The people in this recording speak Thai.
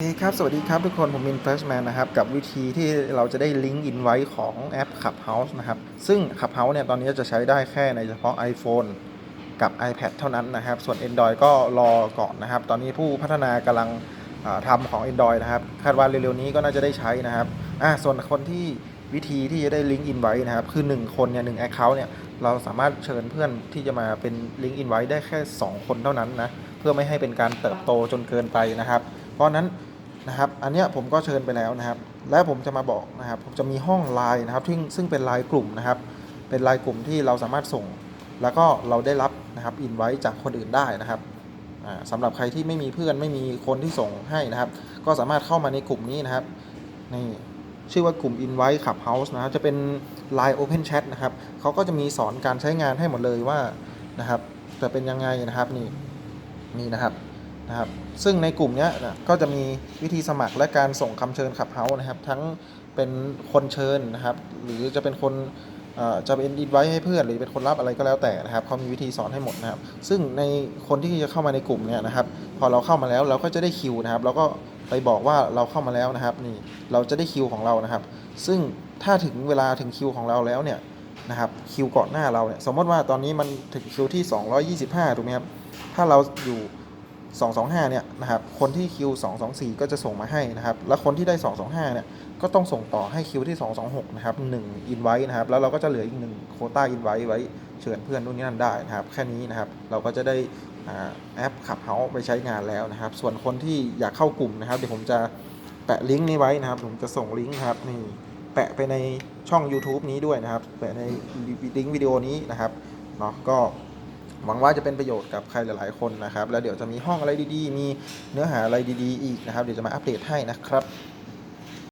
โอเคครับ สวัสดีครับทุกคน ผมมิน Freshman นะครับ กับวิธีที่เราจะได้ลิงก์อินไว้ของแอป Clubhouse นะครับ ซึ่ง Clubhouse เนี่ย ตอนนี้จะใช้ได้แค่ในเฉพาะ iPhone กับ iPad เท่านั้นนะครับ ส่วน Android ก็รอก่อนนะครับ ตอนนี้ผู้พัฒนากำลังทำของ Android นะครับ คาดว่าเร็วๆนี้ก็น่าจะได้ใช้นะครับอ่าส่วนคนที่วิธีที่จะได้ลิงก์อินไว้นะครับ คือ 1 คนเนี่ยหนึ่ง Account เนี่ย เราสามารถเชิญเพื่อนที่จะมาเป็นลิงก์อินไว้ได้แค่ 2 คนเท่านั้นนะ เพื่อไม่ให้เป็นการเติบโตจนเกินไปนะครับ เพราะนั้น นะครับ อันเนี้ยผมก็เชิญไปแล้วนะครับ และผมจะมาบอกนะครับ ผมจะมีห้องไลน์นะครับที่ซึ่งเป็นไลน์กลุ่มนะครับ เป็นไลน์กลุ่มที่เราสามารถส่ง แล้วก็เราได้รับนะครับอินไว้จากคนอื่นได้นะครับอ่าสำหรับใครที่ไม่มีเพื่อนไม่มีคนที่ส่งให้นะครับ ก็สามารถเข้ามาในกลุ่มนี้นะครับนี่ชื่อว่ากลุ่ม Invite Clubhouse นะครับจะเป็น Line Open Chat นะครับเขาก็จะมีสอนการใช้งานให้หมดเลยว่านะครับจะเป็นยังไงนะครับนี่นี่นะครับ นะครับซึ่งในกลุ่มนี้นะก็จะมีวิธีสมัครและการส่งคำเชิญขับเฮานะครับทั้งเป็นคนเชิญนะครับ หรือจะเป็นคนจะเป็นอินไว้ให้เพื่อน หรือเป็นคนรับอะไรก็แล้วแต่นะครับเขามีวิธีสอนให้หมดนะครับ ซึ่งในคนที่จะเข้ามาในกลุ่มเนี่ยนะครับ พอเราเข้ามาแล้วเราก็จะได้คิวนะครับเราก็ไปบอกว่าเราเข้ามาแล้วนะครับนี่เราจะได้คิวของเรานะครับ ซึ่งถ้าถึงเวลาถึงคิวของเราแล้วเนี่ยนะครับคิวก่อนหน้าเราเนี่ยสมมติว่าตอนนี้มันถึงคิวที่ 225ถูกไหมครับถ้าเราอยู่ 225 เนี่ยนะครับ คนที่คิว 224 ก็จะส่งมาให้นะครับ แล้วคนที่ได้ 225 เนี่ย ก็ต้องส่งต่อให้คิวที่ 226 นะครับ1อินไว้นะครับ แล้วเราก็จะเหลืออีก1โคต้าอินไว้ไว้เชิญเพื่อนนู่นนี่นั่นได้นะครับ แค่นี้นะครับ เราก็จะได้แอปขับเฮาไปใช้งานแล้วนะครับ ส่วนคนที่อยากเข้ากลุ่มนะครับ เดี๋ยวผมจะแปะลิงก์นี้ไว้นะครับ ผมจะส่งลิงก์นะครับนี่แปะไปในช่อง YouTube นี้ด้วยนะครับ แปะในลิงก์วิดีโอนี้นะครับ เนาะ ก็ หวังว่าจะเป็นประโยชน์กับใครหลาย ๆ คนนะครับ แล้วเดี๋ยวจะมีห้องอะไรดีๆ มีเนื้อหาอะไรดี ๆ อีกนะครับ เดี๋ยวจะมาอัปเดตให้นะครับ